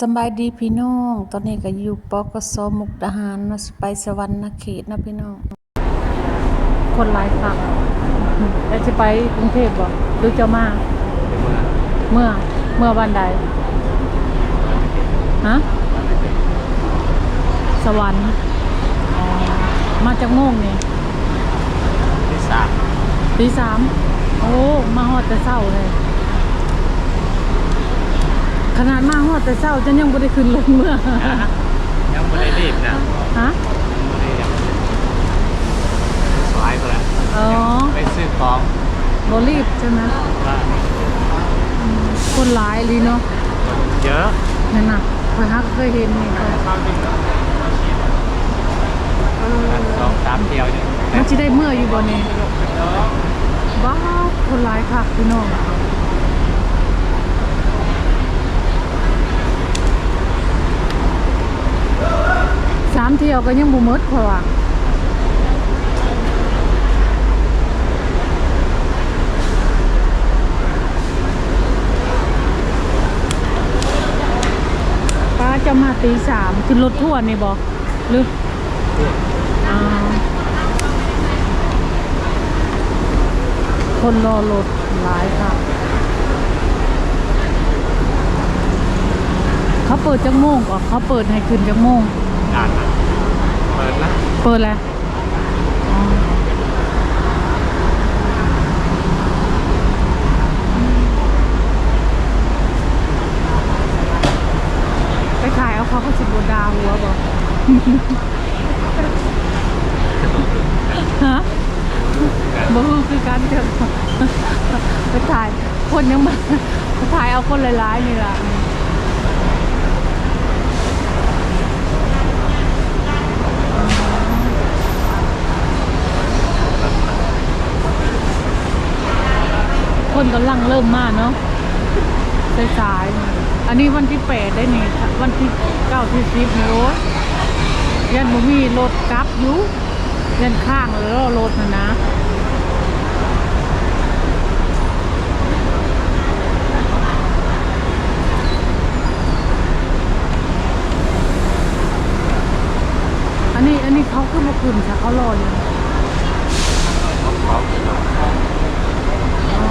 สำบายดีพี่น้อง ตอนนี้ก็อยู่ปกสมุกดาหารเนาะสิไปสวรรค์เขตนะพี่น้อง คนหลายคักแล้วจะไปกรุงเทพบ่หรือจะมา เมื่อ เมื่อวันใด ฮะ สวรรค์อ๋อมาจากโมงนี่ที่สามตีสาม โอ้ มาฮอดแต่เช้าเลย ขนาดมาฮอดแต่เช้าจะยังบ่ได้ขึ้นรถเมื่อยังไม่ได้รีบนะฮะยังไม่ได้ยังสายไปแล้วอ๋อไปซื้อของบรีบใช่ไหมว่าคนหลายลีเนาะเยอะนั่นน่ะเคยฮักเคยเห็นนี่ก็สองสามเที่ยวเนี่ยมันจะได้เมื่ออยู่บ่นี่ว้าวคนหลายค่ะพี่น้องสามเที่ยวก็ยังบ่หมดเพราะว่าป้าจะมาตีสามขึ้นรถทั่วร์นี่บ่หรืออ่าคนรอรถหลายค่ะ เขาเปิดจังโมงก่อนเขาเปิดให้ขึ้นจังโมงงานนะ เปิดแล้วเปิดแล้วอ๋อไปขายเอาเขาเขาสิบดาหัวบอกฮะบ่ฮู้คือการเถอะไปถ่ายคนยังมาไปถ่ายเอาคนหลายๆนี่ล่ะ นกำลังเริ่มมาเนาะสายๆอันนี้วันที่แปดได้นี่วันที่เก้าที่สิบนี่โอ้ยยันบ่มีรถกลับอยู่เล่นข้างแล้วรถนะนะอันนี้อันนี้เขาขึ้นมาขึ้นค่ะเขารออยู่ ของของ อ๋อ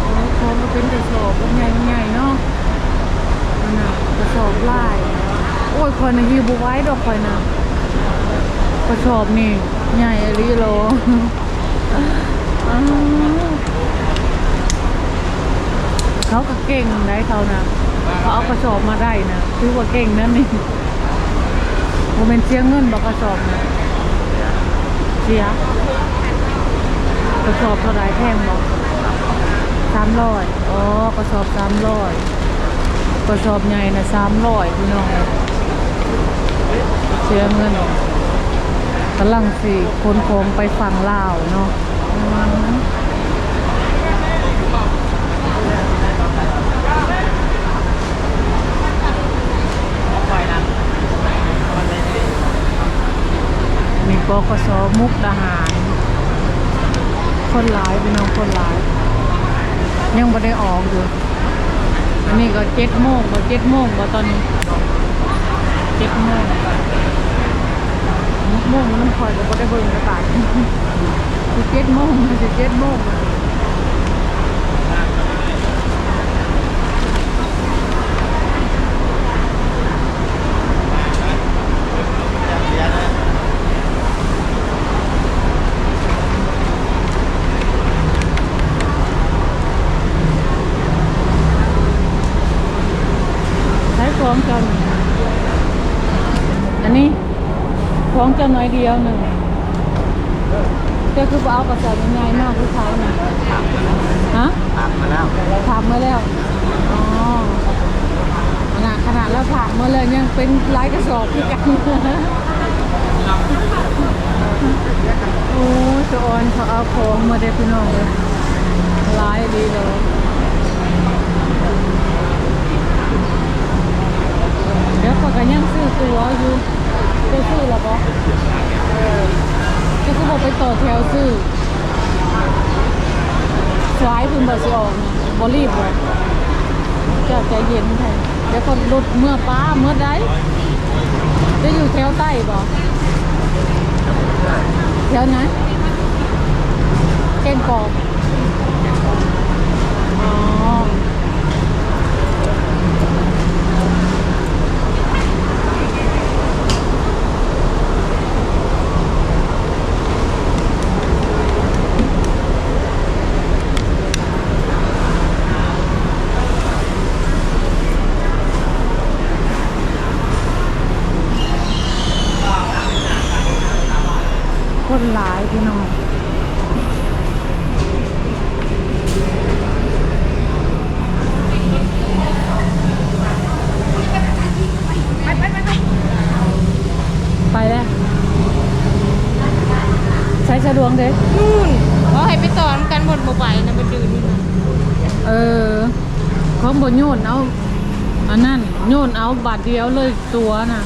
โอ้โหมันเป็นกระสอบมัน ใหญ่ใหญ่เนาะนั่นนะกระสอบลาย โอ้ยคอยนะฮิวบไว้ดอกคอยนะกระสอบนี่ ใหญ่อรีโลเขาก็เก่งได้เขานะเขาเอากระสอบมาได้นะถือว่าเก่งนั่นนี่โมเมนเสียเงินบอกกระสอบนะเสียกระสอบเท่าไรแพงบอก สามร้อยอ๋อกระสอบสามร้อยกระสอบใหญ่นะสามร้อยพี่น้องเสียเงินกำลังสิคนโคมไปฝั่งลาวเนาะอืมไปนะมีปกสมุกดาหาร คนหลายพี่น้องคนหลาย ยังไม่ได้ออกอยู่อันนี้ก็เจ็ดโมงก็เจ็ดโมงก็ตอนนี้เจ็ดโมงโมงมันคอยก็บ่ได้เบิ่งกระต่ายคือเจ็ดโมงจะเจ็ดโมงอะใช้ของเจ้าหนึ่งอันนี้ ของเจ้าน้อยเดียวหนึ่งเจ้าคือเอากระสอบง่ายมากผู้ชาน่ะถามมาแล้วฮะถามมาแล้วถามมาแล้วอ๋อขนาดขนาดแล้วถามมาเลยยังเป็นลายกระสอบที่กันโอ้ยสะออนเขาเอาของมาได้พี่น้องเลยลายดีเลยเดี๋ยวเขาก็ยังซื้อตัวอยู่จะซื้อหรอปะจะก็บอกไปต่อแถวซื้อ สายเพิ่นบ่สิออกนะบ่ รีบเลยจะใจเย็นแท้ใจดี๋ยวคนหลุดเมื่อป้าเมื่อใดจะอยู่แถวใต้บ่แถวไหนเก่งกอ๋อ คนหลายพี่น้อง ไปไปไปไป ไปแล้ว ใช้ สะดวกเด้นู่นเขาให้ไปต่อกันบนโมบายนะมันดืนนี่นะเออเขาบนโยนเอาอันนั้นโยนเอาบาทเดียวเลยตัวน่ะ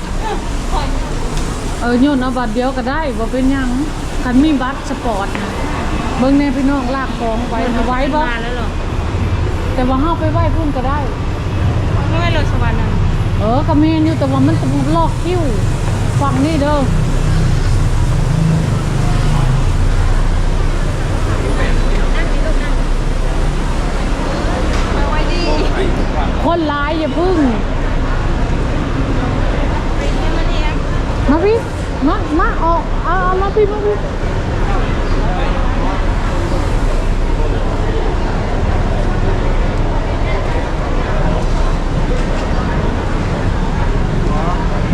เออโยนเอาบาทเดียวก็ได้บ่เป็นหยังคันมีบัตรสปอร์ตนะเบิ่งแน่พี่น้องลากของไปเอาไว้บ่มาแล้วเหรอแต่ว่าเฮาไปไหว้พุ่นก็ได้ไม่ไม่รถสวรรค์นะเออก็แม่นอยู่แต่ว่ามันต้องลอกคิ้วฝั่งนี้เด้อ มาไว้ดี คนร้ายอย่าพึ่ง มาพี่ มา มาออกเอาเอามาพี่ มาพี่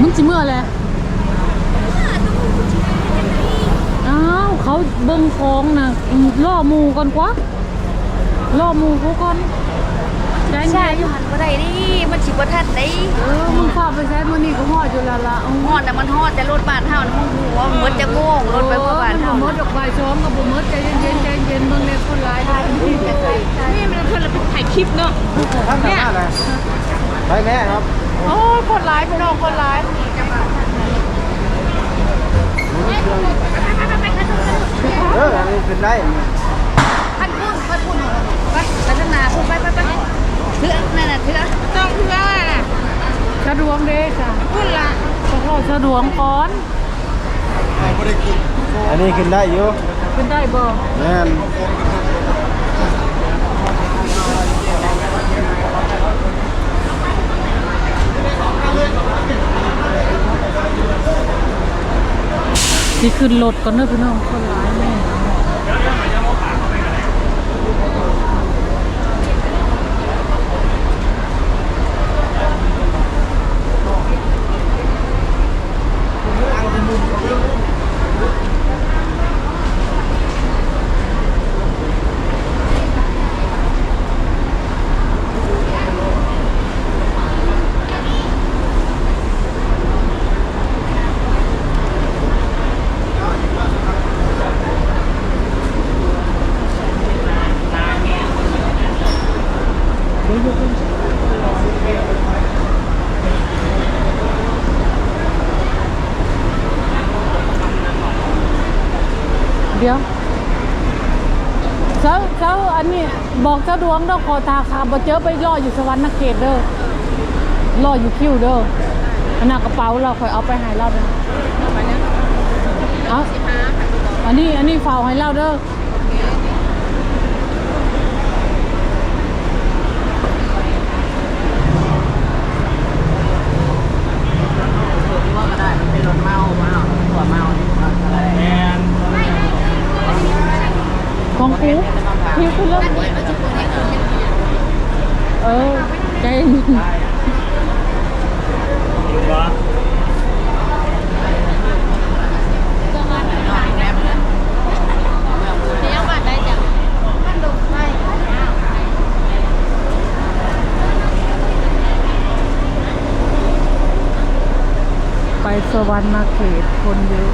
มึงจิเมื่อแหละอ้าวเขาเบิ่งของนะล่อมูก่อนกว่าล่อมูเขาก่อน ใจใช่เย็นอยู่หันก็ได้ดิมันฉิบทัดได้เออมึงฝากไปใช้มือนี่ก็หอดอยู่แล้วละเอาฮอดแต่มันฮอดแต่รถบ้านเฮามันหัวมันมดจะโง่งรถไปเพื่อบ้านเฮาเฮามดดอกใบช้อมกับบ่มดใจเย็นๆใจเย็นเบิ่งในคนร้ายเลยนี่มันเพื่อนเราไปถ่ายคลิปเนาะเนี่ยไปแม่ครับโอ้ยคนร้ายพี่น้องคนร้ายเอออันนี้ขึ้นได้ พันพุ่นพันพุ่นไปพัฒนาพุ่นไปไปไปเถื่อนั่นน่ะเถื่อต้องเถื่อน่ะ สะดว งเด้จ้ะพุ่นละต้องเข้าสะดวงก่อนอันนี้ขึ้นได้อยู่ขึ้นได้บ่แม่นสิขึ้นรถก่อนเด้อพี่น้องคนร้ายแม่ เดี๋ยวเจ้าเจ้าอันนี้บอกเจ้าดวงเด้อขอทาคาบ่เจอไปรออยู่สวรรค์นเขตเด้อรออยู่คิวเด้ออันน่ะกระเป๋าเราค่อยเอาไปให้เราเด้อเอาอันนี้อันนี้ฝากให้เราเด้อ ว่าก็ได้มันเป็นรถเมาเมาตัวเมาอะไรแม่น ของกูคิวขึ้นแล้วเออใจเย็นวะเลี้ยงได้จ้ะมันดุไปไปสวรรค์นาเขตคนเยอะ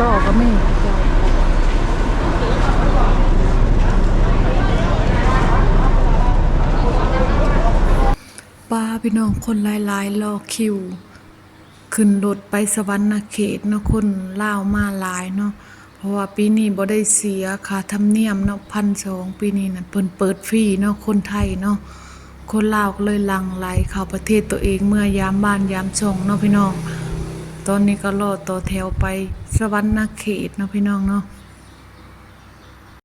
ล่อก็มีป้าพี่น้องคนหลายๆรอคิว ขึ้นรถไปสวรรค์เขตเนาะคนล่าวมาหลายเนาะเพราะว่าปีนี้บ่ได้เสียค่าธรรมเนียมเนาะพันสองปีนี้น่ะเพิ่นเปิดฟรีเนาะคนไทยเนาะคนลาวก็เลยหลังไหลเข้าประเทศตัวเองเมื่อยามบ้านยามช่องเนาะพี่น้อง ตอนนี้ก็รอต่อแถวไปสวรรค์เขตเนาะพี่น้องเนาะ